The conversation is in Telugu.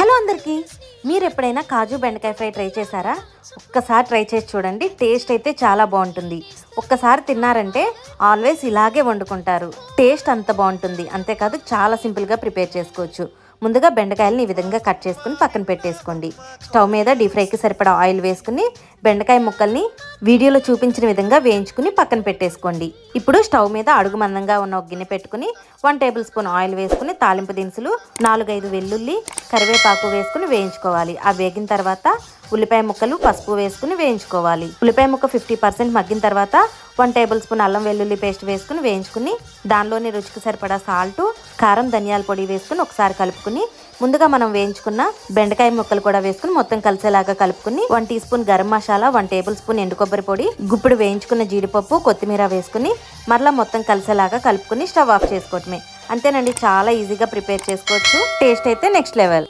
హలో అందరికీ మీరు ఎప్పుడైనా కాజు బెండకాయ ఫ్రై ట్రై చేశారా? ఒక్కసారి ట్రై చేసి చూడండి టేస్ట్ అయితే చాలా బాగుంటుంది. ఒక్కసారి తిన్నారంటే ఆల్వేస్ ఇలాగే వండుకుంటారు. టేస్ట్ అంత బాగుంటుంది. అంతేకాదు చాలా సింపుల్గా ప్రిపేర్ చేసుకోవచ్చు. ముందుగా బెండకాయలని ఈ విధంగా కట్ చేసుకుని పక్కన పెట్టేసుకోండి. స్టవ్ మీద డీప్ ఫ్రైకి సరిపడా ఆయిల్ వేసుకుని బెండకాయ ముక్కల్ని వీడియోలో చూపించిన విధంగా వేయించుకుని పక్కన పెట్టేసుకోండి. ఇప్పుడు స్టవ్ మీద అడుగు మందంగా ఉన్న ఒక గిన్నె పెట్టుకుని వన్ టేబుల్ స్పూన్ ఆయిల్ వేసుకుని తాలింపు దినుసులు నాలుగైదు వెల్లుల్లి కరివేపాకు వేసుకుని వేయించుకోవాలి. ఆ వేగిన తర్వాత ఉల్లిపాయ ముక్కలు పసుపు వేసుకుని వేయించుకోవాలి. ఉల్లిపాయ ముక్క ఫిఫ్టీ పర్సెంట్ మగ్గిన తర్వాత వన్ టేబుల్ స్పూన్ అల్లం వెల్లుల్లి పేస్ట్ వేసుకుని వేయించుకుని దానిలోని రుచికి సరిపడా సాల్ట్ కారం ధనియాల పొడి వేసుకుని ఒకసారి కలుపుకుని ముందుగా మనం వేయించుకున్న బెండకాయ ముక్కలు కూడా వేసుకుని మొత్తం కలిసేలాగా కలుపుకుని one teaspoon garam masala one tablespoon ఎండు కొబ్బరి పొడి గుప్పుడు వేయించుకున్న జీడిపప్పు కొత్తిమీర వేసుకుని మరలా మొత్తం కలిసేలాగా కలుపుకుని స్టవ్ ఆఫ్ చేసుకోవటమే. అంతేనండి చాలా ఈజీగా ప్రిపేర్ చేసుకోవచ్చు. టేస్ట్ అయితే నెక్స్ట్ లెవెల్.